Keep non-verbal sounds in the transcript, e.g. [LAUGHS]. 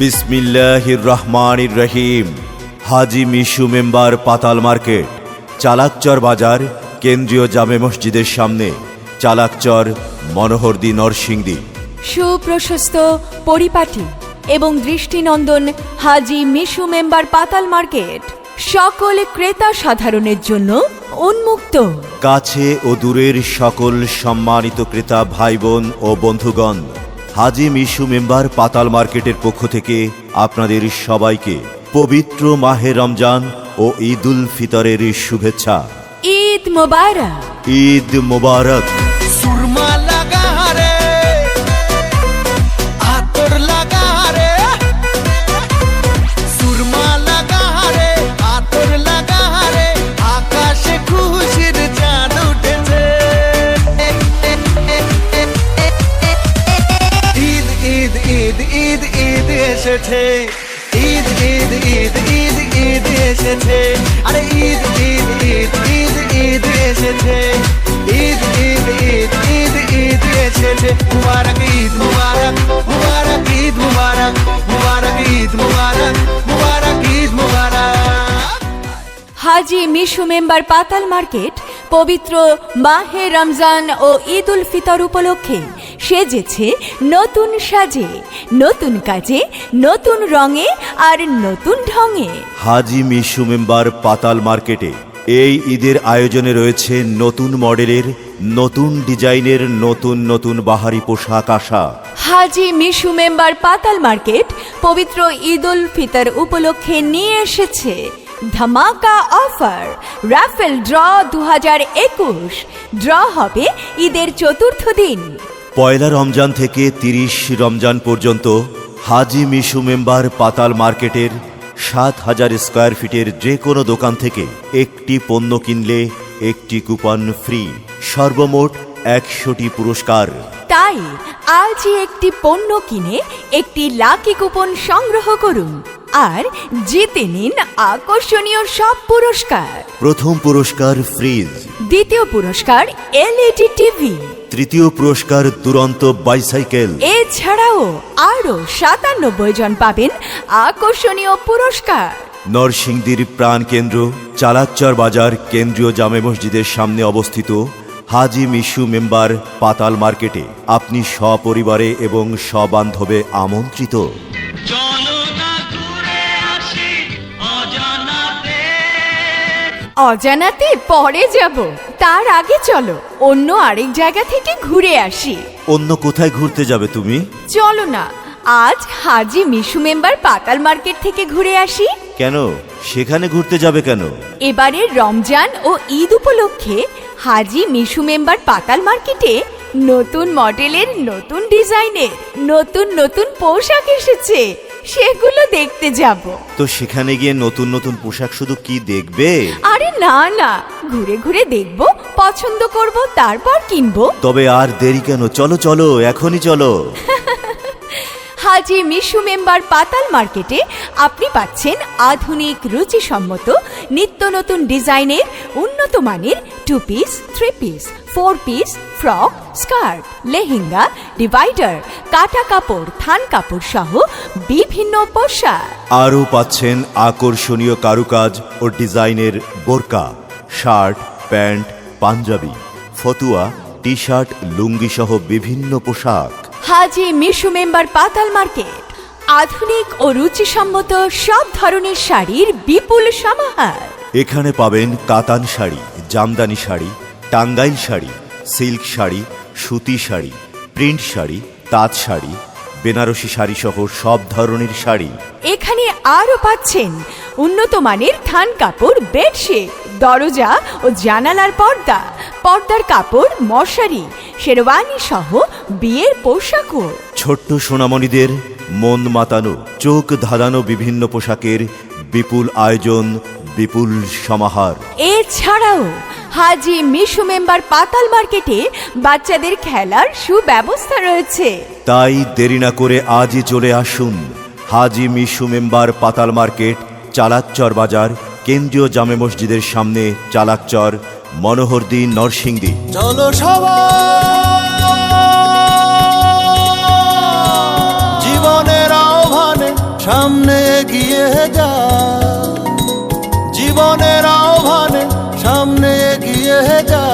বিসমিল্লাহির রহমানির রহিম। হাজি মিশু মেম্বার পাতাল মার্কেট চালাকচর বাজার কেন্দ্রীয় জামে মসজিদের সামনে চালাকচর মনোহরদি নরসিংদী। সুপ্রশস্ত পরিপাটি এবং দৃষ্টিনন্দন হাজি মিশু মেম্বার পাতাল মার্কেট সকল ক্রেতা সাধারণের জন্য উন্মুক্ত। কাছে ও দূরের সকল সম্মানিত ক্রেতা ভাই বোন ও বন্ধুগণ হাজি মিশু মেম্বার পাতাল মার্কেটের পক্ষ থেকে আপনাদের সবাইকে পবিত্র মাহে রমজান ও ঈদ উল ফিতরের শুভেচ্ছা। ঈদ মোবারক। ঈদ মোবারক। এসেছে। ঈদ ঈদ ঈদ ঈদ ঈদ এসেছে। আরে ঈদ ঈদ ঈদ ঈদ ঈদ এসেছে। ঈদ ঈদ ঈদ ঈদ ঈদ এসেছে। মুবারক, ঈদ, মুবারক মুবারক, ঈদ, মুবারক মুবারক, ঈদ, মুবারক মুবারক, ঈদ, মুবারক। হাজি মিশু মেম্বার পাতাল মার্কেট, পবিত্র মাহে রমজান ও ঈদ উল ফিতর উপলক্ষে সেজেছে নতুন সাজে নতুন কাজে নতুন রঙে আর নতুন ঢঙে। হাজি মিশু মেম্বার পাতাল মার্কেটে এই ঈদের আয়োজনে রয়েছে নতুন মডেলের নতুন ডিজাইনের নতুন নতুন বাহারি পোশাক আসা হাজি মিশু মেম্বার পাতাল মার্কেট পবিত্র ঈদ উল ফিতর উপলক্ষে নিয়ে এসেছে ধামাকা অফার। রাফেল ড্র দু হাজার একুশ। ড্র হবে ঈদের চতুর্থ দিন। পয়লা রমজান থেকে তিরিশ রমজান পর্যন্ত হাজি মিশু মেম্বার পাতাল মার্কেটের সাত হাজার স্কোয়ার ফিটের যে কোনো দোকান থেকে একটি পণ্য কিনলে একটি কুপন ফ্রি। সর্বমোট একশোটি পুরস্কার। তাই আজই একটি পণ্য কিনে একটি লাকি কুপন সংগ্রহ করুন আর জিতে নিন আকর্ষণীয় সব পুরস্কার। প্রথম পুরস্কার ফ্রিজ। দ্বিতীয় পুরস্কার এলইডি টিভি। তৃতীয় পুরস্কার দুরন্ত বাইসাইকেল। এছাড়াও আরও সাতানব্বই জন পাবেন আকর্ষণীয় পুরস্কার। নরসিংদীর প্রাণকেন্দ্র চালাকচর বাজার কেন্দ্রীয় জামে মসজিদের সামনে অবস্থিত হাজি মিশু মেম্বার পাতাল মার্কেটে। আপনি সপরিবারে এবং সবান্ধবে আমন্ত্রিত। অজানাতে পরে যাব। তার আগে চলো অন্য আরেক জায়গা থেকে ঘুরে আসি। অন্য কোথায় ঘুরতে যাবে তুমি? চলো না আজ হাজি মিশু মেম্বার পাতাল মার্কেট থেকে ঘুরে আসি। কেন? সেখানে ঘুরতে যাবে কেন? এবারের রমজান ও ঈদ উপলক্ষে হাজি মিশু মেম্বার পাতাল মার্কেটে নতুন মডেলের নতুন ডিজাইনের নতুন নতুন পোশাক এসেছে। সেগুলো দেখতে যাব। তো সেখানে গিয়ে নতুন নতুন পোশাক শুধু কি দেখবে? আরে না না। ঘুরে ঘুরে দেখব পছন্দ করব তারপর কিনবো। তবে আর দেরি কেন? চলো চলো এখনই চলো। [LAUGHS] হাজি মিশু মেম্বার পাতাল মার্কেটে আপনি পাচ্ছেন আধুনিক, রুচিসম্মত, নিত্য নতুন ডিজাইনের, উন্নত মানের two piece three piece four piece frock skirt lehenga divider কাটা কাপড়, থান কাপড় সহ বিভিন্ন পোশাক। আরও পাচ্ছেন আকর্ষণীয় কারুকাজ ও ডিজাইনের বোরকা, শার্ট, প্যান্ট, পাঞ্জাবি, ফতুয়া টি শার্ট লুঙ্গি সহ বিভিন্ন পোশাক। Haji Mishu member Patal market. আধুনিক ও রুচিসম্মত সব ধরনের শাড়ির বিপুল সমাহার। এখানে পাবেন কাতান শাড়ি জামদানি শাড়ি টাঙ্গাইল শাড়ি সিল্ক শাড়ি সুতি শাড়ি প্রিন্ট শাড়ি তাঁত শাড়ি বেনারসি শাড়ি সহ সব ধরনের শাড়ি। এখানে আরও পাচ্ছেন উন্নত মানের থান কাপড় বেডশিট দরজা ও জানালার পর্দা পর্দার কাপড় মশারি শেরওয়ানি সহ বিয়ের পোশাকও। ছোট্ট সোনামণিদের মন মাতানো চোখ ধাঁধানো বিভিন্ন পোশাকের বিপুল আয়োজন বিপুল সমাহার। এছাড়াও হাজি মিশু মেম্বার পাতাল মার্কেটে বাচ্চাদের খেলার সুব্যবস্থা রয়েছে। তাই দেরি না করে আজই চলে আসুন হাজি মিশু মেম্বার পাতাল মার্কেট চালাকচর বাজার কেন্দ্রীয় জামে মসজিদের সামনে চালাকচর মনোহরদি নরসিংদী। চলো জীবনের আহ্বানে সামনে এগিয়ে যা। জীবনের আহ্বানে সামনে এগিয়ে যা।